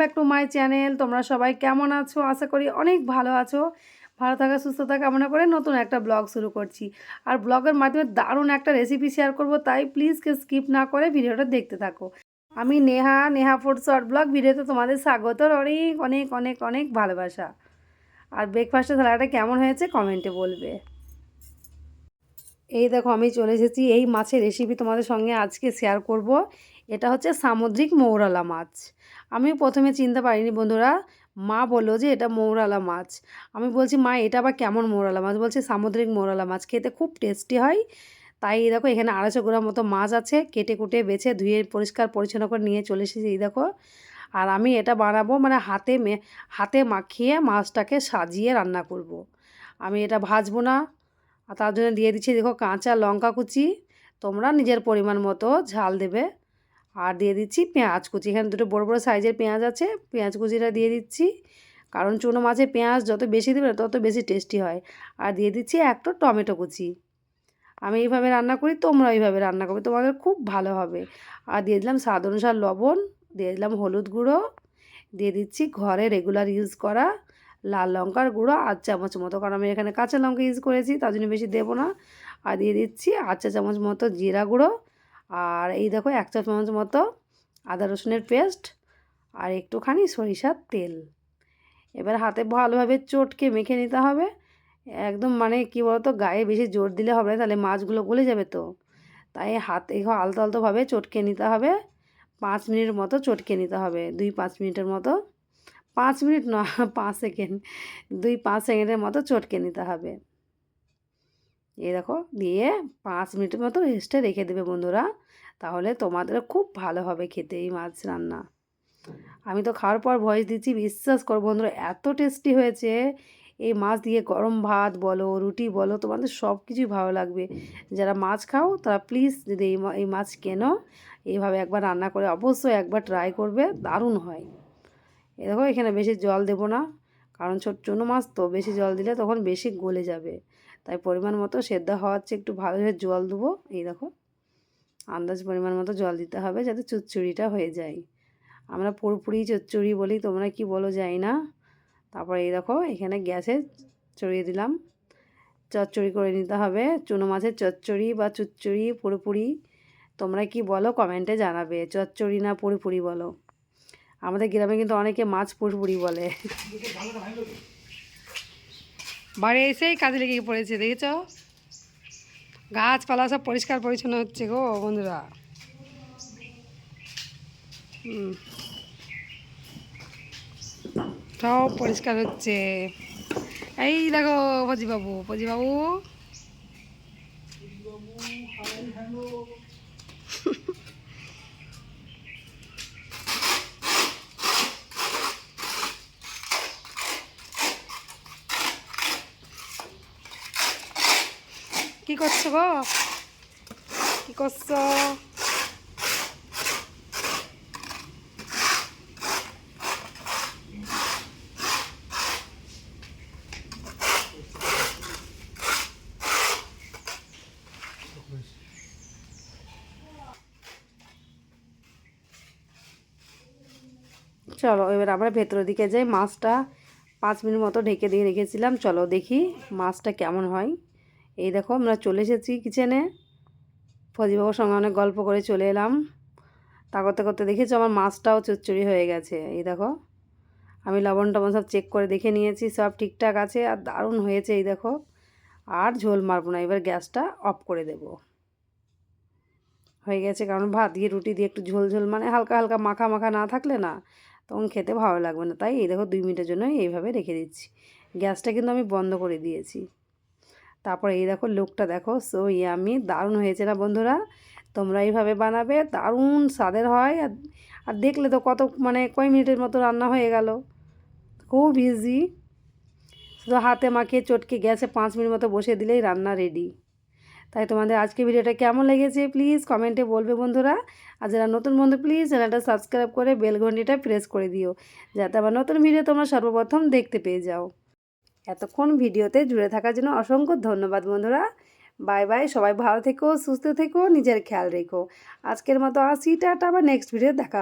Back to my channel তোমরা সবাই কেমন আছো? আশা করি অনেক ভালো আছো। ভালো থাকা, সুস্থ থাকা কামনা করে নতুন একটা ব্লগ শুরু করছি। আর ব্লগের মাধ্যমে দারুণ একটা রেসিপি শেয়ার করব, তাই প্লিজ স্কিপ না করে ভিডিওটা দেখতে থাকো। আমি Neha Neha food short blog ভিডিওতে তোমাদের স্বাগত। অনেক অনেক অনেক অনেক ভালোবাসা। আর ব্রেকফাস্টের থালাটা কেমন হয়েছে কমেন্টে বলবে। এই দেখো, আমি চলে এসেছি। এই মাছের রেসিপি তোমাদের সঙ্গে আজকে শেয়ার করব। এটা হচ্ছে সামুদ্রিক মৌরালা মাছ। আমি প্রথমে চিনতে পারিনি বন্ধুরা। মা বলল যে এটা মৌরালা মাছ। আমি বলছি, মা, এটা আবার কেমন মৌরালা মাছ? বলছে, সামুদ্রিক মৌরালা মাছ। খেতে খুব টেস্টি হয়। তাই দেখো, এখানে আড়াইশো গ্রাম মতো মাছ আছে। কেটে কুটে বেছে ধুয়ে পরিষ্কার পরিচ্ছন্ন করে নিয়ে চলে এসেছি এই দেখো। আর আমি এটা বানাবো মানে হাতে মে, হাতে মাখিয়ে মাছটাকে সাজিয়ে রান্না করব। আমি এটা ভাজবো না। আর তার জন্য দিয়ে দিচ্ছি, দেখো, কাঁচা লঙ্কা কুচি। তোমরা নিজের পরিমাণ মতো ঝাল দেবে। আর দিয়ে দিচ্ছি পেঁয়াজ কুচি। এখানে দুটো বড় বড় সাইজের পেঁয়াজ আছে। পেঁয়াজ কুচিটা দিয়ে দিচ্ছি। কারণ চুনো মাছে পেঁয়াজ যত বেশি দেবে তত বেশি টেস্টি হয়। আর দিয়ে দিচ্ছি একটা টমেটো কুচি। আমি এইভাবে রান্না করি তোমরা এইভাবে রান্না করবে, তোমাদের খুব ভালো হবে। আর দিয়ে দিলাম স্বাদ অনুসার লবণ, দিয়ে দিলাম হলুদ গুঁড়ো, দিয়ে দিচ্ছি ঘরে রেগুলার ইউজ করা লাল লঙ্কার গুঁড়ো, আধ চামচ মতো। কারণ আমি এখানে কাঁচা লঙ্কা ইউজ করেছি, তার জন্য বেশি দেবো না। আর দিয়ে দিচ্ছি চা চামচ মতো জিরা গুঁড়ো আর এই দেখো এক চা চামচ মতো আদা রসুনের পেস্ট আর একটুখানি সরিষার তেল। এবার হাতে ভালোভাবে চটকে মেখে নিতে হবে। একদম মানে কী বলতো, গায়ে বেশি জোর দিলে হবে না, তাহলে মাছগুলো গলে যাবে তো। তাই হাতে আলতো আলতোভাবে চটকে নিতে হবে। পাঁচ মিনিট মতো চটকে নিতে হবে, দুই পাঁচ মিনিটের মতো। পাঁচ মিনিট না, পাঁচ সেকেন্ড, দুই পাঁচ সেকেন্ডের মতো চটকে নিতে হবে। এই দেখো, দিয়ে পাঁচ মিনিটের মতো রেস্টে রেখে দেবে বন্ধুরা। তাহলে তোমাদের খুব ভালো হবে খেতে এই মাছ রান্না। আমি তো খাওয়ার পর ভয়েস দিচ্ছি বিশ্বাস করো বন্ধুরা এত টেস্টি হয়েছে। এই মাছ দিয়ে গরম ভাত বলো রুটি বলো তোমাদের সব কিছুই ভালো লাগবে। যারা মাছ খাও তারা প্লিজ যদি এই এই মাছ কেনো এইভাবে একবার রান্না করে অবশ্যই একবার ট্রাই করবে দারুণ হয়। এ দেখো এখানে বেশি জল দেবো না কারণ ছোট চুনো মাছ তো বেশি জল দিলে তখন বেশি গলে যাবে। তাই পরিমাণ মতো সেদ্ধ হওয়ার চেয়ে একটু ভালোভাবে জল দেবো এই দেখো। আন্দাজ পরিমাণ মতো জল দিতে হবে যাতে চুচ্চুড়িটা হয়ে যায়। আমরা পুরোপুরি চচ্চড়ি বলি, তোমরা কি বলো যাই না। তারপরে এই দেখো, এখানে গ্যাসে চড়িয়ে দিলাম। চচ্চড়ি করে নিতে হবে। চুনো মাছের চচ্চড়ি বা চুচ্চড়ি পুরোপুরি তোমরা কি বলো কমেন্টে জানাবে। চচ্চড়ি না পুরোপুরি বলো। আমাদের গ্রামে কিন্তু অনেকে মাছ পুরোপুরি বলে। বাড়ি এসেই কাজে লেগে পড়েছে, দেখেছ? গাছপালা সব পরিষ্কার পরিচ্ছন্ন হচ্ছে গো বন্ধুরা। সব পরিষ্কার হচ্ছে। এই দেখো ফজিবাবু ফজিবাবু। কি করছ গো? কি করছ? চলো, এবার আমরা ভেতরের দিকে যাই। মাছটা পাঁচ মিনিট মতো ঢেকে দিয়ে রেখেছিলাম। চলো দেখি মাছটা কেমন হয়। এই দেখো আমরা চলে এসেছি কিচেনে ফজিবাবুর সঙ্গে অনেক গল্প করে চলে এলাম। তা করতে করতে দেখেছি আমার মাছটাও চচ্চড়ি হয়ে গেছে। এই দেখো, আমি লবণ টবণ সব চেক করে দেখে নিয়েছি, সব ঠিকঠাক আছে আর দারুণ হয়েছে এই দেখো। আর ঝোল মারবো না, এবার গ্যাসটা অফ করে দেব। হয়ে গেছে কারণ ভাত দিয়ে, রুটি দিয়ে একটু ঝোল ঝোল মানে হালকা হালকা মাখা মাখা না থাকলে না তখন খেতে ভালো লাগবে না। তাই এই দেখো দুই মিনিটের জন্য এইভাবে রেখে দিচ্ছি। গ্যাসটা কিন্তু আমি বন্ধ করে দিয়েছি। তারপরে এই দেখো লুকটা দেখো, সো ইয়ামি দারুণ হয়েছে না বন্ধুরা? তোমরা এইভাবে বানাবে, দারুণ স্বাদের হয়। আর আর দেখলে তো কত মানে কয় মিনিটের মতো রান্না হয়ে গেল। খুব ইজি শুধু হাতে মাখিয়ে চটকে গ্যাসে পাঁচ মিনিট মতো বসে দিলেই রান্না রেডি তাই তোমাদের আজকে ভিডিওটা কেমন লেগেছে প্লিজ কমেন্টে বলবে বন্ধুরা। আর যারা নতুন বন্ধু প্লিজ চ্যানেলটা সাবস্ক্রাইব করে বেল ঘন্টিটা প্রেস করে দিও। যাতে আবার নতুন ভিডিও তোমরা সর্বপ্রথম দেখতে পেয়ে যাও। এতক্ষণ ভিডিওতে জুড়ে থাকার জন্য অসংখ্য ধন্যবাদ, বন্ধুরা। বাই বাই, সবাই ভালো থেকো, সুস্থ থেকো, নিজের খেয়াল রেখো। আজকের মতো আসি, টাটা, আবার নেক্সট ভিডিও দেখা